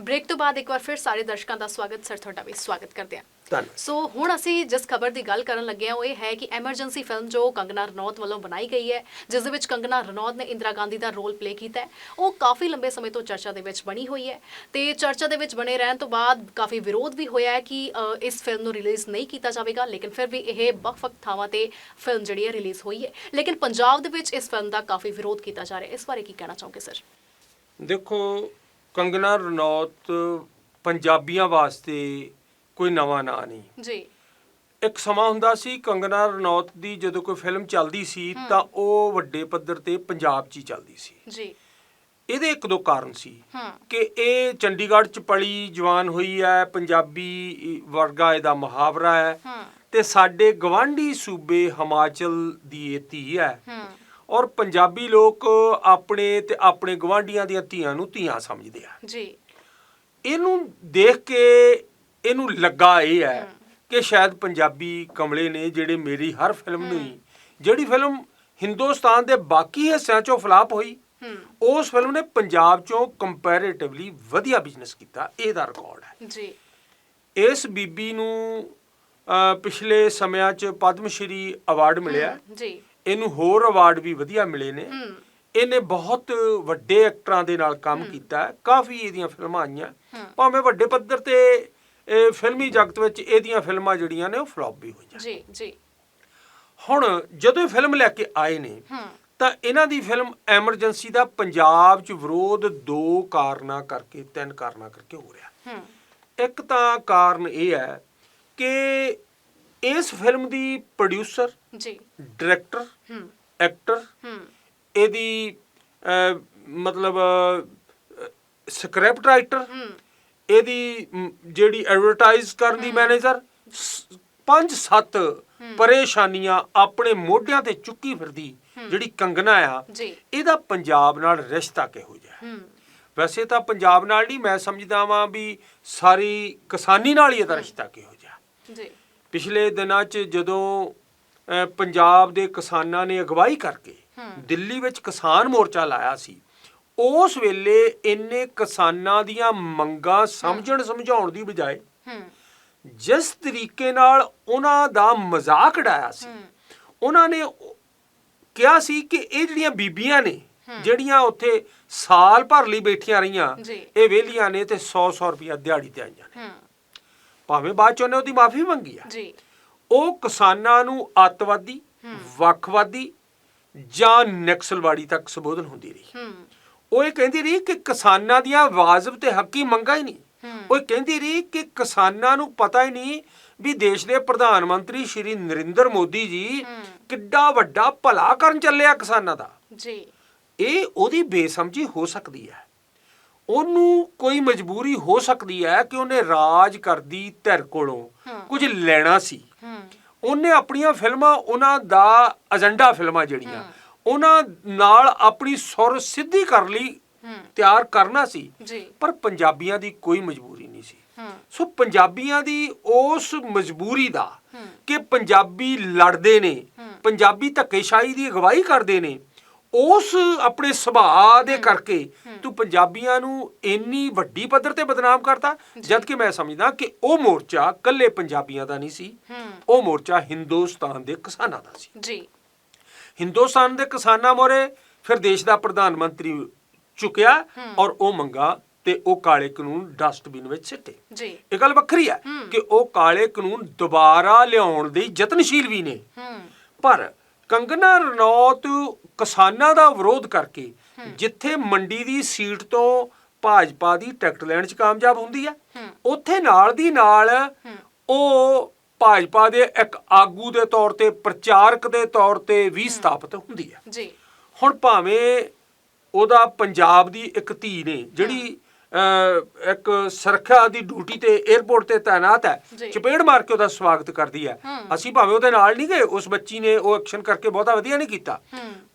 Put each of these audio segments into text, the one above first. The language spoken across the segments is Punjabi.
ਬ੍ਰੇਕ ਤੋਂ ਬਾਅਦ ਇੱਕ ਵਾਰ ਫਿਰ ਸਾਰੇ ਦਰਸ਼ਕਾਂ ਦਾ ਸਵਾਗਤ ਸਰ ਤੁਹਾਡਾ ਵੀ ਸਵਾਗਤ ਕਰਦੇ ਹਾਂ। ਸੋ ਹੁਣ ਅਸੀਂ ਜਿਸ ਖਬਰ ਦੀ ਗੱਲ ਕਰਨ ਲੱਗੇ ਹਾਂ ਉਹ ਇਹ ਹੈ ਕਿ ਐਮਰਜੈਂਸੀ ਫਿਲਮ ਜੋ ਕੰਗਨਾ ਰਣੌਤ ਵੱਲੋਂ ਬਣਾਈ ਗਈ ਹੈ ਜਿਸ ਦੇ ਵਿੱਚ ਕੰਗਨਾ ਰਣੌਤ ਨੇ ਇੰਦਰਾ ਗਾਂਧੀ ਦਾ ਰੋਲ ਪਲੇ ਕੀਤਾ ਹੈ ਉਹ ਕਾਫੀ ਲੰਬੇ ਸਮੇਂ ਤੋਂ ਚਰਚਾ ਦੇ ਵਿੱਚ ਬਣੀ ਹੋਈ ਹੈ ਤੇ ਚਰਚਾ ਦੇ ਵਿੱਚ ਬਣੇ ਰਹਿਣ ਤੋਂ ਬਾਅਦ ਕਾਫੀ ਵਿਰੋਧ ਵੀ ਹੋਇਆ ਹੈ ਕਿ ਇਸ ਫਿਲਮ ਨੂੰ ਰਿਲੀਜ਼ ਨਹੀਂ ਕੀਤਾ ਜਾਵੇਗਾ ਲੇਕਿਨ ਫਿਰ ਵੀ ਇਹ ਵੱਖ-ਵੱਖ ਥਾਵਾਂ ਤੇ ਫਿਲਮ ਜਿਹੜੀ ਹੈ ਰਿਲੀਜ਼ ਹੋਈ ਹੈ। ਲੇਕਿਨ ਪੰਜਾਬ ਦੇ ਵਿੱਚ ਇਸ ਫਿਲਮ ਦਾ ਕਾਫੀ ਵਿਰੋਧ ਕੀਤਾ ਜਾ ਰਿਹਾ ਹੈ। ਇਸ ਬਾਰੇ ਕੀ ਕਹਿਣਾ ਚਾਹੋਗੇ ਸਰ? ਦੇਖੋ ਕੰਗਨਾ ਰਣੌਤ ਪੰਜਾਬੀਆਂ ਵਾਸਤੇ ਕੋਈ ਨਵਾਂ ਨਾਂ ਨਹੀਂ। ਜੀ। ਇੱਕ ਸਮਾਂ ਹੁੰਦਾ ਸੀ ਕੰਗਨਾ ਰਣੌਤ ਦੀ ਜਦੋਂ ਕੋਈ ਫਿਲਮ ਚੱਲਦੀ ਸੀ ਤਾਂ ਉਹ ਵੱਡੇ ਪੱਧਰ ਤੇ ਪੰਜਾਬ 'ਚ ਹੀ ਚੱਲਦੀ ਸੀ। ਜੀ। ਇਹਦੇ ਇੱਕ ਦੋ ਕਾਰਨ ਸੀ ਕਿ ਇਹ ਚੰਡੀਗੜ੍ਹ 'ਚ ਪਲੀ ਜਵਾਨ ਹੋਈ ਹੈ ਪੰਜਾਬੀ ਵਰਗਾ ਇਹਦਾ ਮੁਹਾਵਰਾ ਹੈ ਤੇ ਸਾਡੇ ਗਵਾਂਢੀ ਸੂਬੇ ਹਿਮਾਚਲ ਦੀ ਇਹ ਧੀ ਹੈ। ਹੂੰ। ਔਰ ਪੰਜਾਬੀ ਲੋਕ ਆਪਣੇ ਤੇ ਆਪਣੇ ਗਵਾਂਢੀਆਂ ਦੀਆਂ ਧੀਆਂ ਨੂੰ ਧੀਆਂ ਸਮਝਦੇ ਆ। ਜੀ। ਇਹਨੂੰ ਦੇਖ ਕੇ ਇਹਨੂੰ ਲੱਗਾ ਇਹ ਹੈ ਕਿ ਸ਼ਾਇਦ ਪੰਜਾਬੀ ਕਮਲੇ ਨੇ ਜਿਹੜੇ ਮੇਰੀ ਹਰ ਫਿਲਮ ਨੂੰ ਜਿਹੜੀ ਫਿਲਮ ਹਿੰਦੁਸਤਾਨ ਦੇ ਬਾਕੀ ਹਿੱਸਿਆਂ 'ਚੋਂ ਫਲਾਪ ਹੋਈ ਉਸ ਫਿਲਮ ਨੇ ਪੰਜਾਬ 'ਚੋਂ ਕੰਪੈਰੀਟਿਵਲੀ ਵਧੀਆ ਬਿਜ਼ਨਸ ਕੀਤਾ ਇਹਦਾ ਰਿਕਾਰਡ ਹੈ। ਜੀ। ਇਸ ਬੀਬੀ ਨੂੰ ਪਿਛਲੇ ਸਮਿਆਂ 'ਚ ਪਦਮ ਸ਼੍ਰੀ ਅਵਾਰਡ ਮਿਲਿਆ ਜੀ। ਇਹਨੂੰ ਹੋਰ ਅਵਾਰਡ ਵੀ ਵਧੀਆ ਮਿਲੇ ਨੇ। ਇਹਨੇ ਬਹੁਤ ਵੱਡੇ ਐਕਟਰਾਂ ਦੇ ਨਾਲ ਕੰਮ ਕੀਤਾ ਕਾਫੀ ਇਹਦੀਆਂ ਫਿਲਮਾਂ ਆਈਆਂ। ਭਾਵੇਂ ਵੱਡੇ ਪੱਧਰ ਤੇ ਇਹ ਫਿਲਮੀ ਜਗਤ ਵਿੱਚ ਇਹਦੀਆਂ ਫਿਲਮਾਂ ਜਿਹੜੀਆਂ ਨੇ ਉਹ ਫਲॉप ਵੀ ਹੋਈਆਂ। ਜੀ ਜੀ। ਹੁਣ ਜਦੋਂ ਇਹ ਫਿਲਮ ਲੈ ਕੇ ਆਏ ਨੇ ਤਾਂ ਇਹਨਾਂ ਦੀ ਫਿਲਮ ਐਮਰਜੈਂਸੀ ਦਾ ਪੰਜਾਬ 'ਚ ਵਿਰੋਧ ਦੋ ਕਾਰਨਾਂ ਕਰਕੇ ਤਿੰਨ ਕਾਰਨਾਂ ਕਰਕੇ ਹੋ ਰਿਹਾ। ਇੱਕ ਤਾਂ ਕਾਰਨ ਇਹ ਹੈ ਕਿ ਇਸ ਫਿਲਮ ਦੀ ਪ੍ਰੋਡਿਊਸਰ ਜੀ। ਡਾਇਰੈਕਟਰ ਹੂੰ। ਐਕਟਰ ਹੂੰ। ਇਹਦੀ ਮਤਲਬ ਸਕ੍ਰਿਪਟ ਰਾਈਟਰ ਹੂੰ। ਇਹਦੀ ਜਿਹੜੀ ਐਡਵਰਟਾਈਜ਼ ਕਰਨ ਦੀ ਮੈਨੇਜਰ ਪੰਜ ਸੱਤ ਪਰੇਸ਼ਾਨੀਆਂ ਆਪਣੇ ਮੋਢਿਆਂ ਤੇ ਚੁੱਕੀ ਫਿਰਦੀ ਜਿਹੜੀ ਕੰਗਨਾ ਆ ਇਹਦਾ ਪੰਜਾਬ ਨਾਲ ਰਿਸ਼ਤਾ ਕਿਹੋ ਜਿਹਾ? ਵੈਸੇ ਤਾਂ ਪੰਜਾਬ ਨਾਲ ਨਹੀਂ ਮੈਂ ਸਮਝਦਾ ਵਾਂ ਵੀ ਸਾਰੀ ਕਿਸਾਨੀ ਨਾਲ ਹੀ ਇਹਦਾ ਰਿਸ਼ਤਾ ਕਿਹੋ ਜਿਹਾ। ਜੀ। ਪਿਛਲੇ ਦਿਨਾਂ 'ਚ ਜਦੋਂ ਪੰਜਾਬ ਦੇ ਕਿਸਾਨਾਂ ਨੇ ਅਗਵਾਈ ਕਰਕੇ। ਦਿੱਲੀ ਵਿੱਚ ਕਿਸਾਨ ਮੋਰਚਾ ਲਾਇਆ ਸੀ ਉਸ ਵੇਲੇ ਇੰਨੇ ਕਿਸਾਨਾਂ ਦੀਆਂ ਮੰਗਾਂ ਸਮਝਣ ਸਮਝਾਉਣ ਦੀ ਬਜਾਏ ਜਿਸ ਤਰੀਕੇ ਨਾਲ ਉਹਨਾਂ ਦਾ ਮਜ਼ਾਕ ਉਡਾਇਆ ਸੀ ਉਹਨਾਂ ਨੇ ਕਿਹਾ ਸੀ ਕਿ ਇਹ ਜਿਹੜੀਆਂ ਬੀਬੀਆਂ ਨੇ ਜਿਹੜੀਆਂ ਉੱਥੇ ਸਾਲ ਭਰ ਲਈ ਬੈਠੀਆਂ ਰਹੀਆਂ। ਇਹ ਵਿਹਲੀਆਂ ਨੇ ਤੇ 100 100 ਰੁਪਇਆ ਦਿਹਾੜੀ ਤੇ ਆਈਆਂ ਨੇ। ਭਾਵੇਂ ਬਾਅਦ ਚ ਉਹਨੇ ਉਹਦੀ ਮਾਫੀ ਮੰਗੀ ਆ। ਜੀ। ਉਹ ਕਿਸਾਨਾਂ ਨੂੰ ਅੱਤਵਾਦੀ ਵੱਖਵਾਦੀ ਜਾਂ ਨਕਸਲਵਾੜੀ ਤੱਕ ਸੰਬੋਧਨ ਹੁੰਦੀ ਰਹੀ। ਉਹ ਇਹ ਕਹਿੰਦੀ ਰਹੀ ਕਿ ਕਿਸਾਨਾਂ ਦੀਆਂ ਵਾਜਬ ਤੇ ਹੱਕੀ ਮੰਗਾਂ ਹੀ ਨਹੀਂ। ਉਹ ਕਹਿੰਦੀ ਰਹੀ ਕਿ ਕਿਸਾਨਾਂ ਨੂੰ ਪਤਾ ਹੀ ਨਹੀਂ ਵੀ ਦੇਸ਼ ਦੇ ਪ੍ਰਧਾਨ ਮੰਤਰੀ ਸ਼੍ਰੀ ਨਰਿੰਦਰ ਮੋਦੀ ਜੀ। ਕਿੱਡਾ ਵੱਡਾ ਭਲਾ ਕਰਨ ਚੱਲਿਆ ਕਿਸਾਨਾਂ ਦਾ। ਜੀ। ਇਹ ਉਹਦੀ ਬੇਸਮਝੀ ਹੋ ਸਕਦੀ ਹੈ। ਉਹਨੂੰ ਕੋਈ ਮਜਬੂਰੀ ਹੋ ਸਕਦੀ ਹੈ ਕਿ ਉਹਨੇ ਰਾਜ ਕਰਦੀ ਧਿਰ ਕੋਲੋਂ। ਕੁਝ ਲੈਣਾ ਸੀ। ਉਹਨੇ ਆਪਣੀਆਂ ਫਿਲਮਾਂ ਉਹਨਾਂ ਦਾ ਏਜੰਡਾ ਫਿਲਮਾਂ ਜਿਹੜੀਆਂ ਉਹਨਾਂ ਨਾਲ ਆਪਣੀ ਸੁਰ ਸਿੱਧੀ ਕਰ ਲਈ ਤਿਆਰ ਕਰਨਾ ਸੀ। ਪਰ ਪੰਜਾਬੀਆਂ ਦੀ ਕੋਈ ਮਜਬੂਰੀ ਨਹੀਂ ਸੀ। ਸੋ ਪੰਜਾਬੀਆਂ ਦੀ ਉਸ ਮਜਬੂਰੀ ਦਾ। ਕਿ ਪੰਜਾਬੀ ਲੜਦੇ ਨੇ। ਪੰਜਾਬੀ ਧੱਕੇਸ਼ਾਹੀ ਦੀ ਅਗਵਾਈ ਕਰਦੇ ਨੇ ਉਸ ਆਪਣੇ ਸੁਭਾਅ ਦੇ ਕਰਕੇ ਤੂੰ ਪੰਜਾਬੀਆਂ ਨੂੰ ਇੰਨੀ ਵੱਡੀ ਪੱਧਰ ਤੇ ਬਦਨਾਮ ਕਰਤਾ ਜਦ ਕਿ ਮੈਂ ਸਮਝਦਾ ਕਿ ਉਹ ਮੋਰਚਾ ਕੱਲੇ ਪੰਜਾਬੀਆਂ ਦਾ ਨਹੀਂ ਸੀ ਉਹ ਮੋਰਚਾ ਹਿੰਦੁਸਤਾਨ ਦੇ ਕਿਸਾਨਾਂ ਦਾ ਸੀ। ਜੀ। ਹਿੰਦੁਸਤਾਨ ਦੇ ਕਿਸਾਨਾਂ ਮੋਰੇ ਫਿਰ ਦੇਸ਼ ਦਾ ਪ੍ਰਧਾਨ ਮੰਤਰੀ ਚੁੱਕਿਆ ਔਰ ਉਹ ਮੰਗਾ ਤੇ ਉਹ ਕਾਲੇ ਕਾਨੂੰਨ ਡਸਟਬਿਨ ਵਿੱਚ ਸਿੱਟੇ। ਜੀ। ਇਹ ਗੱਲ ਵੱਖਰੀ ਹੈ ਕਿ ਉਹ ਕਾਲੇ ਕਾਨੂੰਨ ਦੁਬਾਰਾ ਲਿਆਉਣ ਦੇ ਯਤਨਸ਼ੀਲ ਵੀ ਨੇ। ਪਰ ਕੰਗਨਾ ਰਣੌਤ ਕਿਸਾਨਾਂ ਦਾ ਵਿਰੋਧ ਕਰਕੇ ਜਿੱਥੇ ਮੰਡੀ ਦੀ ਸੀਟ ਤੋਂ ਭਾਜਪਾ ਦੀ ਟਿਕਟ ਲੈਣ 'ਚ ਕਾਮਯਾਬ ਹੁੰਦੀ ਹੈ। ਉੱਥੇ ਨਾਲ ਦੀ ਨਾਲ ਉਹ ਭਾਜਪਾ ਦੇ ਇੱਕ ਆਗੂ ਦੇ ਤੌਰ ਤੇ ਪ੍ਰਚਾਰਕ ਦੇ ਤੌਰ ਤੇ ਵੀ ਸਥਾਪਿਤ ਹੁੰਦੀ ਹੈ ਜੀ। ਹੁਣ ਭਾਵੇਂ ਉਹਦਾ ਪੰਜਾਬ ਦੀ ਇੱਕ ਧੀ ਨੇ ਜਿਹੜੀ ਇੱਕ ਸੁਰੱਖਿਆ ਦੀ ਡਿਊਟੀ ਤੇ 에ਅਰਪੋਰਟ ਤੇ ਤਾਇਨਾਤ ਹੈ। ਚਪੇੜ ਮਾਰ ਕੇ ਉਹਦਾ ਸਵਾਗਤ ਕਰਦੀ ਹੈ। ਅਸੀਂ ਭਾਵੇਂ ਉਹਦੇ ਨਾਲ ਨਹੀਂ ਗਏ ਉਸ ਬੱਚੀ ਨੇ ਉਹ ਐਕਸ਼ਨ ਕਰਕੇ ਬਹੁਤਾ ਵਧੀਆ ਨਹੀਂ ਕੀਤਾ।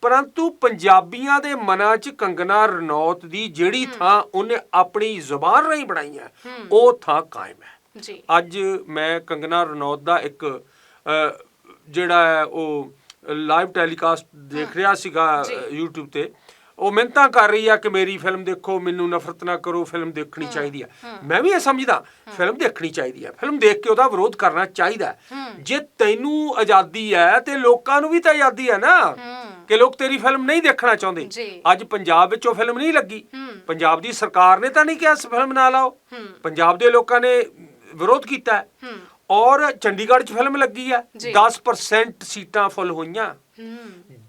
ਪਰੰਤੂ ਪੰਜਾਬੀਆਂ ਦੇ ਮਨਾਂ 'ਚ ਕੰਗਨਾ ਰਣੌਤ ਦੀ ਜਿਹੜੀ ਥਾਂ ਉਹਨੇ ਆਪਣੀ ਜ਼ੁਬਾਨ ਰਾਹੀਂ ਬਣਾਈ ਹੈ ਉਹ ਥਾਂ ਕਾਇਮ ਹੈ। ਜੀ। ਅੱਜ ਮੈਂ ਕੰਗਨਾ ਰਣੌਤ ਦਾ ਇੱਕ ਜਿਹੜਾ ਹੈ ਉਹ ਲਾਈਵ ਟੈਲੀਕਾਸਟ ਦੇਖ ਰਿਹਾ ਸੀਗਾ YouTube ਤੇ। ਉਹ ਮਿਹਨਤਾਂ ਕਰ ਰਹੀ ਆ ਕਿ ਮੇਰੀ ਫਿਲਮ ਦੇਖੋ ਮੈਨੂੰ ਨਫ਼ਰਤ ਨਾ ਕਰੋ ਫਿਲਮ ਦੇਖਣੀ ਚਾਹੀਦੀ ਆ। ਮੈਂ ਵੀ ਇਹ ਸਮਝਦਾ ਫਿਲਮ ਦੇਖਣੀ ਚਾਹੀਦੀ ਆ। ਫਿਲਮ ਦੇਖ ਕੇ ਉਹਦਾ ਵਿਰੋਧ ਕਰਨਾ ਚਾਹੀਦਾ। ਜੇ ਤੈਨੂੰ ਆਜ਼ਾਦੀ ਹੈ ਤੇ ਲੋਕਾਂ ਨੂੰ ਵੀ ਤਾਂ ਆਜ਼ਾਦੀ ਹੈ ਨਾ। ਕਿ ਲੋਕ ਤੇਰੀ ਫਿਲਮ ਨਹੀਂ ਦੇਖਣਾ ਚਾਹੁੰਦੇ। ਅੱਜ ਪੰਜਾਬ ਵਿੱਚ ਉਹ ਫਿਲਮ ਨਹੀਂ ਲੱਗੀ। ਪੰਜਾਬ ਦੀ ਸਰਕਾਰ ਨੇ ਤਾਂ ਨਹੀਂ ਕਿਹਾ ਇਸ ਫਿਲਮ ਨਾ ਲਾਓ। ਪੰਜਾਬ ਦੇ ਲੋਕਾਂ ਨੇ ਵਿਰੋਧ ਕੀਤਾ ਔਰ ਚੰਡੀਗੜ੍ਹ 'ਚ ਫਿਲਮ ਲੱਗੀ ਜੀ। 10% ਸੀਟਾਂ ਫੁੱਲ ਹੋਈਆਂ।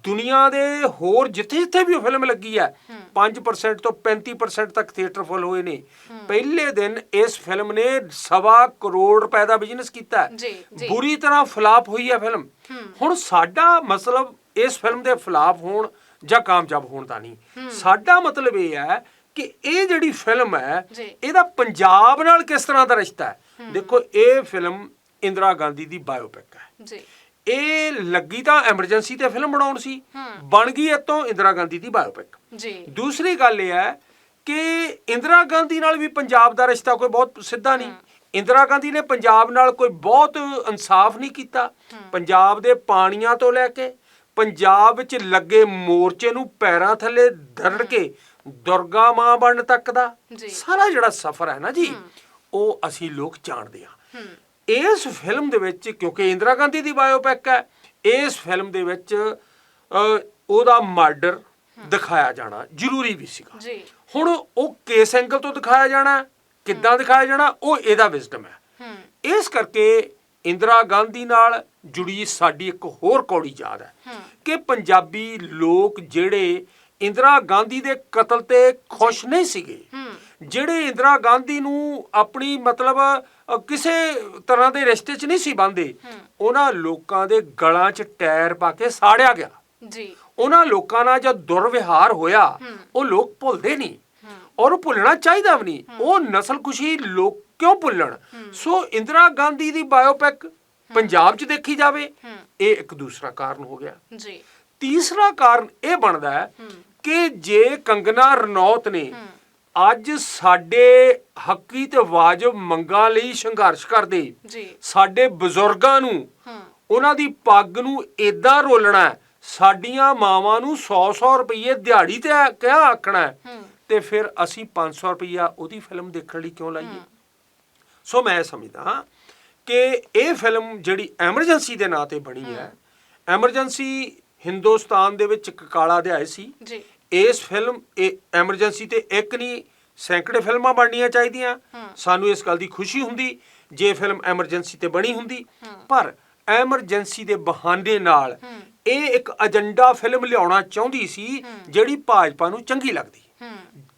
ਦੁਨੀਆ ਦੇ ਹੋਰ ਜਿੱਥੇ ਜਿੱਥੇ ਵੀ ਉਹ ਫਿਲਮ ਲੱਗੀ ਹੈ। 5% ਤੋਂ 35% ਤੱਕ ਥੀਏਟਰ ਫੁੱਲ ਹੋਏ ਨੇ। ਪਹਿਲੇ ਦਿਨ ਇਸ ਫਿਲਮ ਨੇ ਸਵਾ ਕਰੋੜ ਰੁਪਏ ਦਾ ਬਿਜ਼ਨਸ ਕੀਤਾ। ਬੁਰੀ ਤਰ੍ਹਾਂ ਫਲਾਪ ਹੋਈ ਹੈ। ਫਿਲਮ ਹੁਣ ਸਾਡਾ ਮਤਲਬ ਇਸ ਫਿਲਮ ਦੇ ਫਲਾਪ ਹੋਣ ਜਾਂ ਕਾਮਯਾਬ ਹੋਣ ਦਾ ਨਹੀਂ। ਸਾਡਾ ਮਤਲਬ ਇਹ ਹੈ ਕਿ ਇਹ ਜਿਹੜੀ ਫਿਲਮ ਹੈ। ਇਹਦਾ ਪੰਜਾਬ ਨਾਲ ਕਿਸ ਤਰ੍ਹਾਂ ਦਾ ਰਿਸ਼ਤਾ ਹੈ? ਦੇਖੋ ਇਹ ਫਿਲਮ ਇੰਦਰਾ ਗਾਂਧੀ ਦੀ ਬਾਇਓਪਿਕ ਹੈ। ਜੀ। ਇਹ ਲੱਗੀ ਤਾਂ ਐਮਰਜੈਂਸੀ ਤੇ ਫਿਲਮ ਬਣਾਉਣ ਸੀ। ਬਣ ਗਈ ਇਤੋਂ ਇੰਦਰਾ ਗਾਂਧੀ ਦੀ ਬਾਇਓਪਿਕ ਜੀ। ਦੂਸਰੀ ਗੱਲ ਇਹ ਹੈ ਕਿ ਇੰਦਰਾ ਗਾਂਧੀ ਨਾਲ ਵੀ ਪੰਜਾਬ ਦਾ ਰਿਸ਼ਤਾ ਕੋਈ ਬਹੁਤ ਸਿੱਧਾ ਨਹੀਂ। ਇੰਦਰਾ ਗਾਂਧੀ ਨੇ ਪੰਜਾਬ ਨਾਲ ਕੋਈ ਬਹੁਤ ਇਨਸਾਫ ਨਹੀਂ ਕੀਤਾ। ਪੰਜਾਬ ਦੇ ਪਾਣੀਆਂ ਤੋਂ ਲੈ ਕੇ ਪੰਜਾਬ ਵਿੱਚ ਲੱਗੇ ਮੋਰਚੇ ਨੂੰ ਪੈਰਾਂ ਥੱਲੇ ਧਰੜ ਕੇ ਦੁਰਗਾ ਮਾਂ ਬਣਨ ਤੱਕ ਦਾ। ਸਾਰਾ ਜਿਹੜਾ ਸਫ਼ਰ ਹੈ ਨਾ ਜੀ ਉਹ ਅਸੀਂ ਲੋਕ ਜਾਣਦੇ ਹਾਂ। ਇਸ ਫਿਲਮ ਦੇ ਵਿੱਚ ਕਿਉਂਕਿ ਇੰਦਰਾ ਗਾਂਧੀ ਦੀ ਬਾਇਓਪਿਕ ਹੈ ਇਸ ਫਿਲਮ ਦੇ ਵਿੱਚ ਉਹਦਾ ਮਰਡਰ ਦਿਖਾਇਆ ਜਾਣਾ ਜ਼ਰੂਰੀ ਵੀ ਸੀਗਾ। ਜੀ। ਹੁਣ ਉਹ ਕਿਸ ਐਂਗਲ ਤੋਂ ਦਿਖਾਇਆ ਜਾਣਾ ਕਿੱਦਾਂ ਦਿਖਾਇਆ ਜਾਣਾ ਉਹ ਇਹਦਾ ਵਿਜ਼ਡਮ ਹੈ। ਹੂੰ। ਇਸ ਕਰਕੇ ਇੰਦਰਾ ਗਾਂਧੀ ਨਾਲ ਜੁੜੀ ਸਾਡੀ ਇੱਕ ਹੋਰ ਕੌੜੀ ਯਾਦ ਹੈ ਕਿ ਪੰਜਾਬੀ ਲੋਕ ਜਿਹੜੇ ਇੰਦਰਾ ਗਾਂਧੀ ਦੇ ਕਤਲ ਤੇ ਖੁਸ਼ ਨਹੀਂ ਸੀਗੇ ਜਿਹੜੇ ਇੰਦਰਾ ਗਾਂਧੀ ਨੂੰ ਆਪਣੀ ਮਤਲਬ ਕਿਸੇ ਤਰ੍ਹਾਂ ਦੇ ਰਿਸ਼ਤੇ 'ਚ ਨਹੀਂ ਸੀ ਬੰਦੇ ਉਹਨਾਂ ਲੋਕਾਂ ਦੇ ਗਲਾਂ 'ਚ ਟਾਇਰ ਪਾ ਕੇ ਸਾੜਿਆ ਗਿਆ। ਜੀ। ਉਹਨਾਂ ਲੋਕਾਂ ਨਾਲ ਜਦ ਦੁਰਵਿਹਾਰ ਹੋਇਆ ਉਹ ਲੋਕ ਭੁੱਲਦੇ ਨਹੀਂ। ਔਰ ਉਹ ਭੁੱਲਣਾ ਚਾਹੀਦਾ ਵੀ ਨਹੀਂ। ਉਹ ਨਸਲਕੁਸ਼ੀ ਲੋਕ ਕਿਉਂ ਭੁੱਲਣ? ਸੋ ਇੰਦਰਾ ਗਾਂਧੀ ਦੀ ਬਾਇਓਪਿਕ ਪੰਜਾਬ 'ਚ ਦੇਖੀ ਜਾਵੇ ਇਹ ਇੱਕ ਦੂਸਰਾ ਕਾਰਨ ਹੋ ਗਿਆ। ਜੀ। ਤੀਸਰਾ ਕਾਰਨ ਇਹ ਬਣਦਾ ਹੈ ਕਿ ਜੇ ਕੰਗਨਾ ਰਣੌਤ ਨੇ ਅੱਜ ਸਾਡੇ ਹੱਕੀ ਤੇ ਵਾਜਬ ਮੰਗਾਂ ਲਈ ਸੰਘਰਸ਼ ਕਰਦੇ। ਜੀ। ਸਾਡੇ ਬਜ਼ੁਰਗਾਂ ਨੂੰ ਹੂੰ। ਉਹਨਾਂ ਦੀ ਪੱਗ ਨੂੰ ਏਦਾਂ ਰੋਲਣਾ ਸਾਡੀਆਂ ਮਾਵਾਂ ਨੂੰ 100-100 ਰੁਪਏ ਦਿਹਾੜੀ ਤੇ ਕਿਆ ਆਖਣਾ ਤੇ ਫਿਰ ਅਸੀਂ 500 ਰੁਪਇਆ ਉਹਦੀ ਫਿਲਮ ਦੇਖਣ ਲਈ ਕਿਉਂ ਲਾਈਏ? ਸੋ ਮੈਂ ਸਮਝਦਾ ਕਿ ਇਹ ਫਿਲਮ ਜਿਹੜੀ ਐਮਰਜੈਂਸੀ ਦੇ ਨਾਂ ਤੇ ਬਣੀ ਹੈ। ਐਮਰਜੈਂਸੀ ਹਿੰਦੁਸਤਾਨ ਦੇ ਵਿੱਚ ਇੱਕ ਕਾਲਾ ਅਧਿਆਇ ਸੀ। ਜੀ। ਇਸ ਫਿਲਮ ਇਹ ਐਮਰਜੈਂਸੀ ਤੇ ਇੱਕ ਨਹੀਂ ਸੈਂਕੜੇ ਫਿਲਮਾਂ ਬਣਨੀਆਂ ਚਾਹੀਦੀਆਂ। ਸਾਨੂੰ ਇਸ ਗੱਲ ਦੀ ਖੁਸ਼ੀ ਹੁੰਦੀ ਜੇ ਫਿਲਮ ਐਮਰਜੈਂਸੀ ਤੇ ਬਣੀ ਹੁੰਦੀ। ਪਰ ਐਮਰਜੈਂਸੀ ਦੇ ਬਹਾਨੇ ਨਾਲ ਇਹ ਇੱਕ ਏਜੰਡਾ ਫਿਲਮ ਲਿਆਉਣਾ ਚਾਹੁੰਦੀ ਸੀ ਜਿਹੜੀ ਭਾਜਪਾ ਨੂੰ ਚੰਗੀ ਲੱਗਦੀ।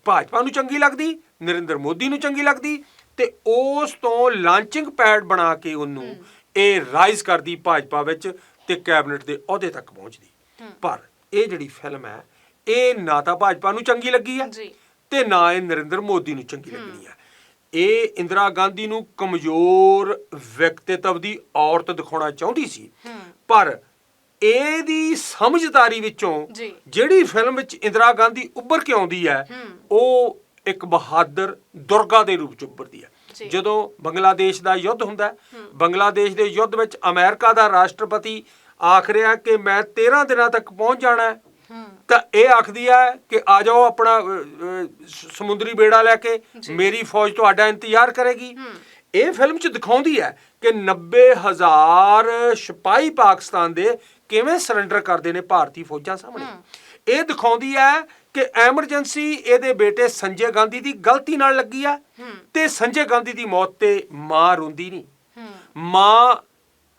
ਭਾਜਪਾ ਨੂੰ ਚੰਗੀ ਲੱਗਦੀ ਨਰਿੰਦਰ ਮੋਦੀ ਨੂੰ ਚੰਗੀ ਲੱਗਦੀ ਤੇ ਉਸ ਤੋਂ ਲਾਂਚਿੰਗ ਪੈਡ ਬਣਾ ਕੇ ਉਹਨੂੰ ਇਹ ਰਾਈਜ਼ ਕਰਦੀ ਭਾਜਪਾ ਵਿੱਚ ਤੇ ਕੈਬਨਿਟ ਦੇ ਅਹੁਦੇ ਤੱਕ ਪਹੁੰਚਦੀ। ਪਰ ਇਹ ਜਿਹੜੀ ਫਿਲਮ ਹੈ ਇਹ ਨਾ ਤਾਂ ਭਾਜਪਾ ਨੂੰ ਚੰਗੀ ਲੱਗੀ ਹੈ ਜੀ। ਤੇ ਨਾ ਇਹ ਨਰਿੰਦਰ ਮੋਦੀ ਨੂੰ ਚੰਗੀ ਲੱਗਣੀ ਹੈ ਇਹ ਇੰਦਰਾ ਗਾਂਧੀ ਨੂੰ ਕਮਜ਼ੋਰ ਵਿਅਕਤੀਤਵ ਦੀ ਔਰਤ ਦਿਖਾਉਣਾ ਚਾਹੁੰਦੀ ਸੀ। ਪਰ ਇਹਦੀ ਸਮਝਦਾਰੀ ਵਿੱਚੋਂ। ਜਿਹੜੀ ਫਿਲਮ ਵਿੱਚ ਇੰਦਰਾ ਗਾਂਧੀ ਉੱਭਰ ਕੇ ਆਉਂਦੀ ਹੈ। ਉਹ ਇੱਕ ਬਹਾਦਰ ਦੁਰਗਾ ਦੇ ਰੂਪ ਚ ਉੱਭਰਦੀ। ਹੈ ਜਦੋਂ ਬੰਗਲਾਦੇਸ਼ ਦਾ ਯੁੱਧ ਹੁੰਦਾ ਹੈ। ਬੰਗਲਾਦੇਸ਼ ਦੇ ਯੁੱਧ ਵਿੱਚ ਅਮਰੀਕਾ ਦਾ ਰਾਸ਼ਟਰਪਤੀ ਆਖ ਰਿਹਾ ਕਿ ਮੈਂ 13 ਦਿਨਾਂ ਤੱਕ ਪਹੁੰਚ ਜਾਣਾ ਤਾਂ ਇਹ ਆਖਦੀ ਹੈ ਕਿ ਆ ਜਾਓ ਆਪਣਾ ਸਮੁੰਦਰੀ ਬੇੜਾ ਲੈ ਕੇ ਮੇਰੀ ਫੌਜ ਤੁਹਾਡਾ ਇੰਤਜ਼ਾਰ ਕਰੇਗੀ। ਇਹ ਫਿਲਮ 'ਚ ਦਿਖਾਉਂਦੀ ਹੈ ਕਿ 90000 ਸਿਪਾਹੀ ਪਾਕਿਸਤਾਨ ਦੇ ਕਿਵੇਂ ਸਰੈਂਡਰ ਕਰਦੇ ਨੇ ਭਾਰਤੀ ਫੌਜਾਂ ਸਾਹਮਣੇ। ਇਹ ਦਿਖਾਉਂਦੀ ਹੈ ਕਿ ਐਮਰਜੈਂਸੀ ਇਹਦੇ ਬੇਟੇ ਸੰਜੇ ਗਾਂਧੀ ਦੀ ਗਲਤੀ ਨਾਲ ਲੱਗੀ ਹੈ। ਤੇ ਸੰਜੇ ਗਾਂਧੀ ਦੀ ਮੌਤ ਤੇ ਮਾਂ ਰੋਂਦੀ ਨਹੀਂ ਮਾਂ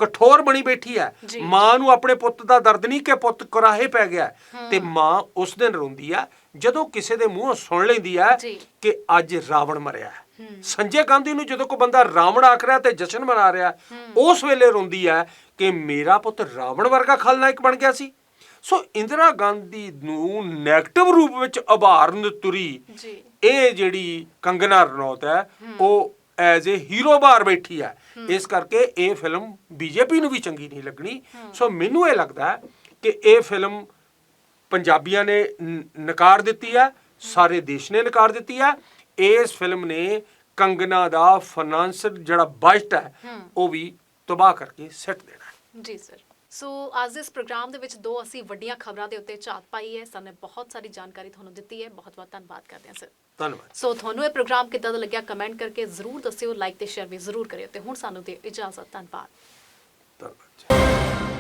ਕਠੋਰ ਬਣੀ ਬੈਠੀ ਹੈ। ਮਾਂ ਨੂੰ ਆਪਣੇ ਪੁੱਤ ਦਾ ਦਰਦ ਨਹੀਂ ਕਿ ਪੁੱਤ ਕੁਰਾਹੇ ਪੈ ਗਿਆ। ਤੇ ਮਾਂ ਉਸ ਦਿਨ ਰੋਂਦੀ ਆ ਜਦੋਂ ਕਿਸੇ ਦੇ ਮੂੰਹੋਂ ਸੁਣ ਲੈਂਦੀ ਜੀ। ਕਿ ਅੱਜ ਰਾਵਣ ਮਰਿਆ ਹੈ। ਸੰਜੇ ਗਾਂਧੀ ਨੂੰ ਜਦੋਂ ਕੋਈ ਬੰਦਾ ਰਾਵਣ ਆਖ ਰਿਹਾ ਤੇ ਜਸ਼ਨ ਮਨਾ ਰਿਹਾ ਉਸ ਵੇਲੇ ਰੋਂਦੀ ਹੈ ਕਿ ਮੇਰਾ ਪੁੱਤ ਰਾਵਣ ਵਰਗਾ ਖਲਨਾਇਕ ਬਣ ਗਿਆ ਸੀ। ਸੋ ਇੰਦਰਾ ਗਾਂਧੀ ਨੂੰ 네ਗੇਟਿਵ ਰੂਪ ਵਿੱਚ ਉਭਾਰਨ ਤੁਰੀ। ਜੀ। ਇਹ ਜਿਹੜੀ ਕੰਗਨਾ ਰਣੌਤ ਹੈ। ਉਹ ਐਜ਼ ਅ ਹੀਰੋ ਬਾਹਰ ਬੈਠੀ ਹੈ। ਇਸ ਕਰਕੇ ਇਹ ਫਿਲਮ ਬੀਜੇਪੀ ਨੂੰ ਵੀ ਚੰਗੀ ਨਹੀਂ ਲੱਗਣੀ। ਸੋ ਮੈਨੂੰ ਇਹ ਲੱਗਦਾ ਕਿ ਇਹ ਫਿਲਮ ਪੰਜਾਬੀਆਂ ਨੇ ਨਕਾਰ ਦਿੱਤੀ ਹੈ ਸਾਰੇ ਦੇਸ਼ ਨੇ ਨਕਾਰ ਦਿੱਤੀ ਹੈ। ਇਸ ਫਿਲਮ ਨੇ ਕੰਗਨਾ ਦਾ ਫਾਈਨਾਂਸ ਜਿਹੜਾ ਬਜਟ ਹੈ ਉਹ ਵੀ ਤਬਾਹ ਕਰਕੇ ਸਿੱਟ ਦੇਣਾ ਜੀ ਸਰ ਸੋ ਅੱਜ ਇਸ ਪ੍ਰੋਗਰਾਮ ਦੇ ਵਿੱਚ ਦੋ ਅਸੀਂ ਵੱਡੀਆਂ ਖਬਰਾਂ ਦੇ ਉੱਤੇ ਝਾਤ ਪਾਈ ਹੈ। ਸਾਨੂੰ ਬਹੁਤ ਸਾਰੀ ਜਾਣਕਾਰੀ ਤੁਹਾਨੂੰ ਦਿੱਤੀ ਹੈ। ਬਹੁਤ ਬਹੁਤ ਧੰਨਵਾਦ ਕਰਦੇ ਹਾਂ ਸਰ। ਧੰਨਵਾਦ। ਸੋ ਤੁਹਾਨੂੰ ਇਹ ਪ੍ਰੋਗਰਾਮ ਕਿੱਦਾਂ ਦਾ ਲੱਗਿਆ ਕਮੈਂਟ ਕਰਕੇ ਜ਼ਰੂਰ ਦੱਸਿਓ। ਲਾਈਕ ਤੇ ਸ਼ੇਅਰ ਵੀ ਜ਼ਰੂਰ ਕਰਿਓ ਤੇ ਹੁਣ ਸਾਨੂੰ ਦੇ ਇਜਾਜ਼ਤ। ਧੰਨਵਾਦ। ਧੰਨਵਾਦ।